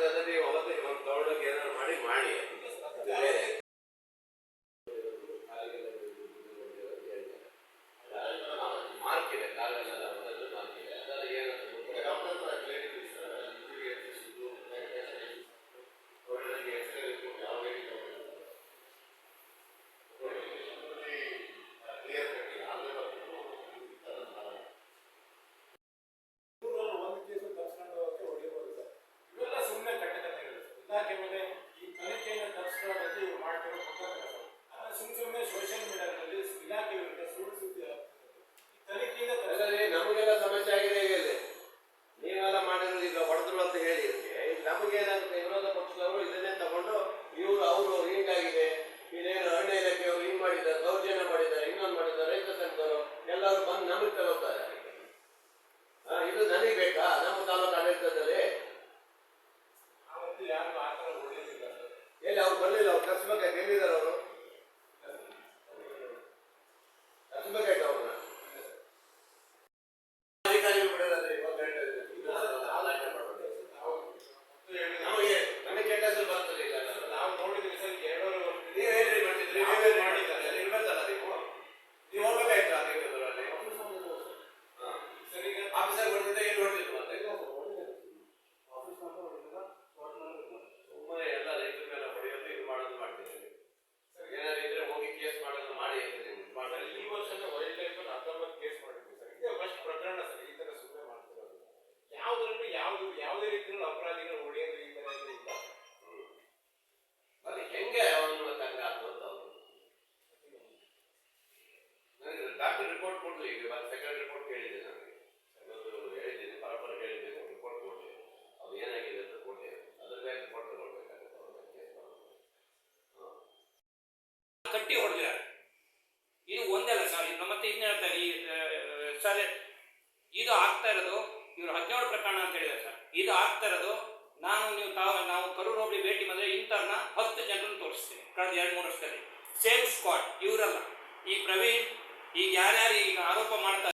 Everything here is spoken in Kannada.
whether they namelijk dat ಬಟ್ಟೆ ಹೊಡೆದಿದ್ದಾರೆ ಇದು ಒಂದಲ್ಲ ಸರ್ ಮತ್ತೆ ಇದನ್ನ ಹೇಳ್ತಾರೆ, ಈ ಸರ್ ಇದು ಆಗ್ತಾ ಇರೋದು ಇವರು ಹದಿನೇಳು ಪ್ರಕರಣ ಅಂತ ಹೇಳಿದ್ರೆ ಸರ್ ಇದು ಆಗ್ತಾ ಇರೋದು ನಾನು, ನೀವು ತಾವು, ನಾವು ಕರೂರು ಹೋಬಳಿ ಭೇಟಿ ಮಾಡಿದ್ರೆ ಇಂಥವ್ರನ್ನ ಹತ್ತು ಜನರನ್ನು ತೋರಿಸ್ತೀನಿ ಕಳೆದ ಎರಡು, ಮೂರು ವರ್ಷದಲ್ಲಿ. ಸೇಮ್ ಸ್ಕ್ವಾಡ್ ಇವರಲ್ಲ. ಈ ಪ್ರವೀಣ್, ಈಗ ಯಾರ್ಯಾರು ಈಗ ಆರೋಪ ಮಾಡ್ತಾರೆ